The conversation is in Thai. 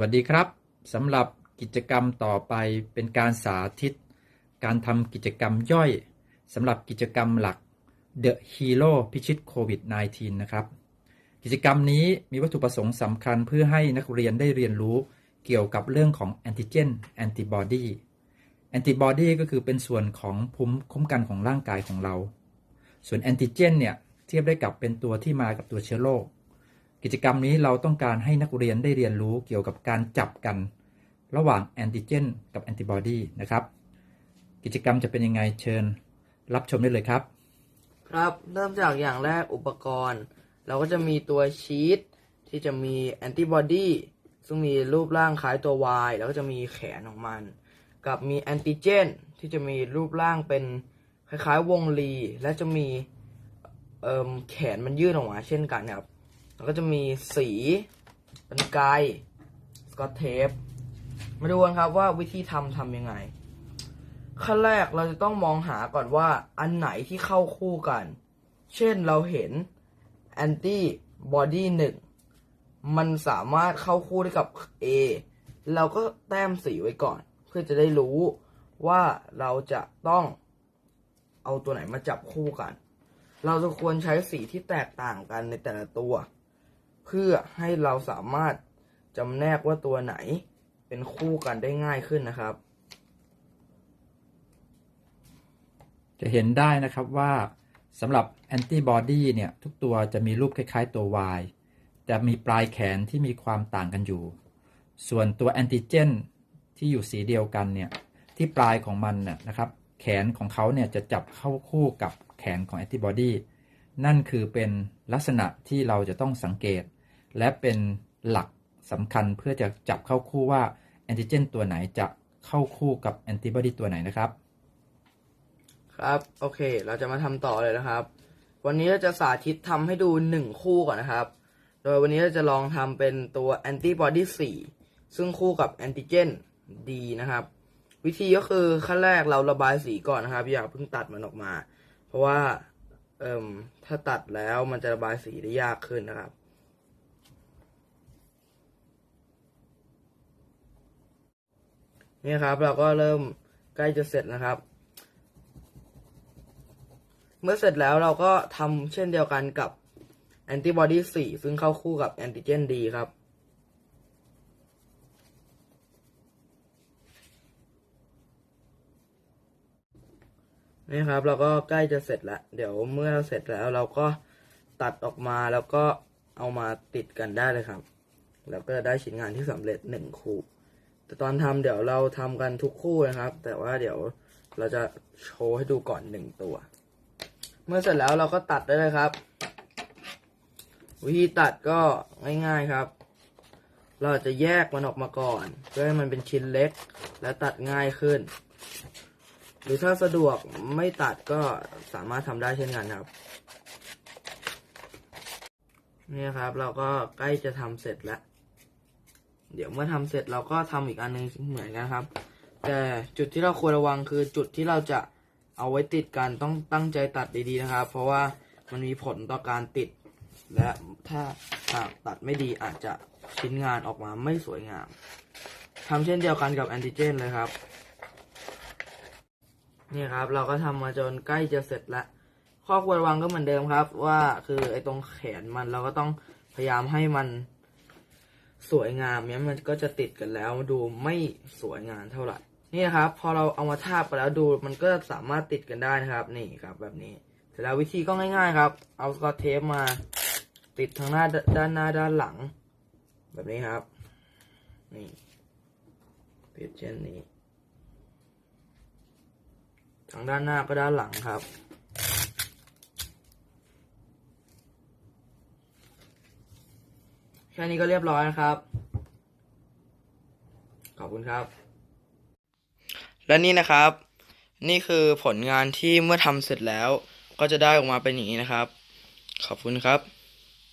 วัสดีครับสำหรับกิจกรรมต่อไปเป็นการสาธิต การทำกิจกรรมย่อยสำหรับกิจกรรมหลัก The Hero พิชิตโควิด -19 นะครับ กิจกรรมนี้มีวัตถุประสงค์สำคัญเพื่อให้นักเรียนได้เรียนรู้เกี่ยวกับเรื่องของแอนติเจนแอนติบอดีแอนติบอดีก็คือเป็นส่วนของภูมิคุ้มกันของร่างกายของเรา ส่วนแอนติเจนเนี่ยเทียบได้กับเป็นตัวที่มากับตัวเชื้อโรค กิจกรรมนี้เราต้องการให้นักเรียนได้เรียนรู้เกี่ยวกับการจับกัน ระหว่างแอนติเจนกับแอนติบอดีนะครับ กิจกรรมจะเป็นยังไงเชิญ รับชมได้เลยครับ ครับเริ่มจากอย่างแรกอุปกรณ์ เราก็จะมีตัวชีตที่จะมีแอนติบอดีซึ่งมีรูปร่างคล้ายตัว Y แล้วก็จะมีแขนของมัน กับมีแอนติเจนที่จะมีรูปร่างเป็นคล้ายๆวงรี และจะมีแขนมันยื่นออกมาเช่นกันครับ แล้วก็จะมีสีเป็นไกลสกอตเทปมาดูกันครับว่าวิธีทำทำยังไง ขั้นแรกเราจะต้องมองหาก่อนว่าอันไหนที่เข้าคู่กัน เช่นเราเห็นแอนตี้บอดี้หนึ่งมันสามารถเข้าคู่ได้กับ A เราก็แต้มสีไว้ก่อน เพื่อจะได้รู้ว่าเราจะต้องเอาตัวไหนมาจับคู่กัน เราจะควรใช้สีที่แตกต่างกันในแต่ละตัว เพื่อให้เราสามารถจำแนกว่าตัวไหนเป็นคู่กันได้ง่ายขึ้นนะครับ จะเห็นได้นะครับว่าสำหรับแอนติบอดีเนี่ยทุกตัวจะมีรูปคล้ายๆตัว Y แต่มีปลายแขนที่มีความต่างกันอยู่ ส่วนตัวแอนติเจนที่อยู่สีเดียวกันเนี่ยที่ปลายของมันน่ะนะครับ แขนของเขาเนี่ยจะจับเข้าคู่กับแขนของแอนติบอดีนั่นคือเป็นลักษณะที่เราจะต้องสังเกต และเป็นหลักสำคัญเพื่อจะจับเข้าคู่ว่าแอนติเจนตัวไหนจะเข้าคู่กับแอนติบอดีตัวไหนนะครับ ครับโอเค เราจะมาทำต่อเลยนะครับ วันนี้เราจะสาธิตทำให้ดูหนึ่งคู่ก่อนนะครับ โดยวันนี้เราจะลองทำเป็นตัวแอนติบอดี4ซึ่งคู่กับแอนติเจน D นะครับ วิธีก็คือขั้นแรกเราระบายสีก่อนนะครับ อย่าเพิ่งตัดมันออกมา เพราะว่าเอ่มถ้าตัดแล้วมันจะระบายสีได้ยากขึ้นนะครับ นี่ครับ เราก็เริ่มใกล้จะเสร็จนะครับ เมื่อเสร็จแล้วเราก็ทำเช่นเดียวกันกับแอนติบอดี4ซึ่งเข้าคู่กับแอนติเจนดีครับนี่ครับ เราก็ใกล้จะเสร็จแล้ว เดี๋ยวเมื่อเราเสร็จแล้วเราก็ตัดออกมาแล้วก็เอามาติดกันได้เลยครับ แล้วก็จะได้ชิ้นงานที่สำเร็จหนึ่งคู่ แต่ตอนทำเดี๋ยวเราทำกันทุกคู่นะครับ แต่ว่าเดี๋ยวเราจะโชว์ให้ดูก่อนหนึ่งตัว เมื่อเสร็จแล้วเราก็ตัดได้เลยครับ วิธีตัดก็ง่ายๆครับ เราจะแยกมันออกมาก่อน เพื่อให้มันเป็นชิ้นเล็ก และตัดง่ายขึ้น หรือถ้าสะดวกไม่ตัดก็สามารถทำได้เช่นกันครับนี่ครับ เราก็ใกล้จะทำเสร็จแล้ว เดี๋ยวเมื่อทำเสร็จเราก็ทำอีกอันหนึงเหมือนกันครับ แต่จุดที่เราควรระวังคือจุดที่เราจะเอาไว้ติดกันต้องตั้งใจตัดดีๆนะครับ เพราะว่ามันมีผลต่อการติด และถ้าหากตัดไม่ดีอาจจะชิ้นงานออกมาไม่สวยงามทำเช่นเดียวกันกับแอนติเจนเลยครับนี่ครับเราก็ทำมาจนใกล้จะเสร็จแล้วข้อควรระวังก็เหมือนเดิมครับ ว่าคือไอ้ตรงแขนมันเราก็ต้องพยายามให้มัน สวยงามเนี้ยมันก็จะติดกันแล้วดูไม่สวยงามเท่าไหร่นี่นะครับ พอเราเอามาทาบไปแล้วดูมันก็สามารถติดกันได้นะครับ นี่ครับแบบนี้เสร็จแล้ววิธีก็ง่ายๆครับ เอาสกอตเทปมาติดทางหน้าด้านหน้าด้านหลัง แบบนี้ครับ นี่ติดเช่นนี้ทางด้านหน้าก็ด้านหลังครับ ค่นี้ก็เรียบร้อยนะครับ ขอบคุณครับ และนี่นะครับ นี่คือผลงานที่เมื่อทำเสร็จแล้ว ก็จะได้ออกมาเป็นอย่างนี้นะครับ ขอบคุณครับ